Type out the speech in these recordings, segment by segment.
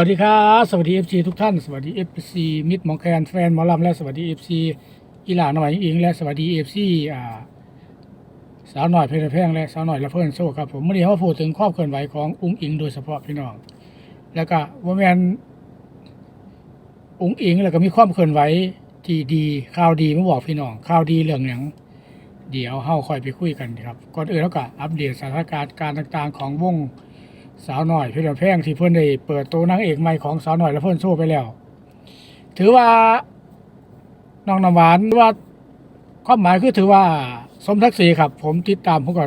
วัสดีครับสวัสดีเอฟซีทุกท่าน สวัสดีเอฟซีมิตรมองแคนแฟนหมอลำและสวัสดีเอฟซีอีหลาหน่อยอิงและสวัสดีเอฟซีอ่าสาวหน่อยเพลินแพงและสาวหน่อยละเพิ่นโซ่ครับผมเมื่อนี้เขาพูดถึงความเคลื่อนไหวของอุ้งอิงโดยเฉพาะพี่น้อง แล้วก็ว่าแมนอุ้งอิงแล้วก็มีความเคลื่อนไหวที่ดีข่าวดีมาบอกพี่น้องข่าวดีเรื่องหยังเดี๋ยวเฮาค่อยไปคุยกันครับก่อนอื่นแล้วก็อัปเดตสถานการณ์การต่างๆ ของวง สาวหน่อยเพชรแพงที่เพื่อนได้เปิดตัวนางเอกใหม่ของสาวหน่อยและเพื่อนโซ่ไปแล้ว ถือว่าน้องน้ำหวานว่าความหมายคือถือว่าสมทักษีครับ ผมติดตามผมก็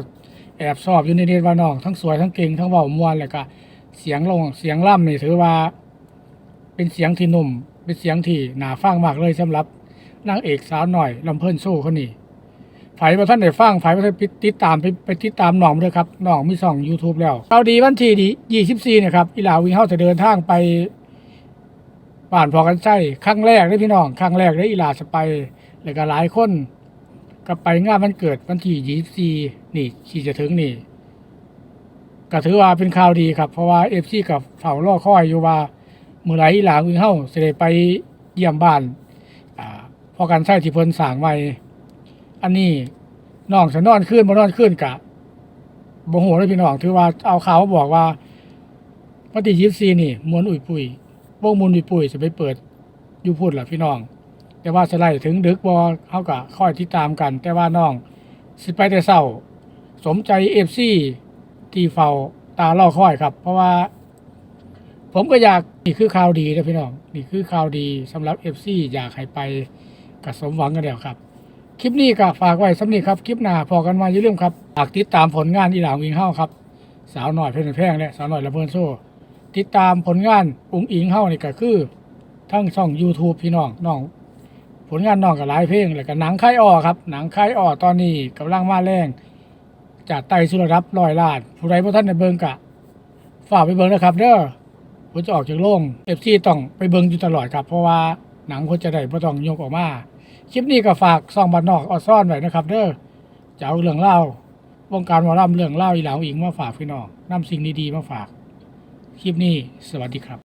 แอบชอบอยู่ในเดว่าน้องทั้งสวยทั้งเก่งทั้งเบามวนแล้วก็เสียงลงเสียงล่ำนี่ถือว่า เป็นเสียงที่นุ่ม เป็นเสียงที่หนาฟังมากเลยสำหรับนางเอกสาวหน่อยลำเพิ่นโซ่คนนี้ ไผว่าท่านได้ฟังไผว่าท่านไปติดตามไปไปติดตามน้องด้วยครับน้องมีช่อง YouTube แล้วเราดีวันที่ดี24เนี่ยครับอีหลาวิงเฮาจะเดินทางไปบ้านพอกันใช่ครั้งแรกเลยพี่น้องครั้งแรกเลยอีหลาจะไปแล้วก็หลายคนก็ไปงานวันเกิดวันที่24นี่ที่จะถึงนี่ก็ถือว่าเป็นข่าวดีครับ เพราะว่า FC กับเฝ้ารอคอยอยู่ว่าเมื่อไหร่อีหลาวิงเฮาจะได้ไปเยี่ยมบ้านอพอกันใช่ที่เพิ่นสางไว้ อันนี้น้องจะนอนขึ้นบ่นอนขึ้นกะบ่โหเลยพี่น้องถือว่าเอาข่าวบอกว่าวันที่ยีบสี่นี่มวนอุ่ยปุยวงมวนอุ่ยปุยจะไปเปิดอยู่พูดล่ะพี่น้อง แต่ว่าสไลด์ถึงดึกบ่เฮาก็ค่อยติดตามกัน แต่ว่าน้องสิไปแต่เช้า สมใจ FC ที่เฝ้าตาล่อค่อยครับ เพราะว่า ผมก็อยากนี่คือข่าวดีนะพี่น้องนี่คือข่าวดีสำหรับ FC อยากให้ไปกับสมหวังกันแล้วครับ คลิปนี้ก็ฝากไว้สำนีครับ คลิปหน้าพอกันมาอย่าลืมครับฝากติดตามผลงานอีหลางวิงเฮ้าครับ สาวหน่อยเพลินแพงและสาวหน่อยระเบิดโซ่ ติดตามผลงานอุ้งอิงเฮ้านี่ก็คือ ทั้งช่อง YouTube พี่น้องน้อง ผลงานน้องกับหลายเพลงแล้วก็หนังค่ายอ้อครับ หนังค่ายอ้อตอนนี้กำลังมาแรงจากไต่สุรรับร้อยล้านผู้ใดบ่ท่านในเบิงกะฝากไปเบิงนะครับ เด้อผมจะออกจากโรงเอฟซีต้องไปเบิงอยู่ตลอดครับ เพราะว่าหนังคนจะได้บ่ต้องยกออกมา คลิปนี้ก็ฝากซองบันนอกออซ่อนไว้นะครับ เด้อจะเอาเรื่องเล่าวงการวอลลัมเรื่องเล่าอีหลาวอิงมาฝากพี่น้องนำสิ่งดีๆมาฝาก คลิปนี้สวัสดีครับ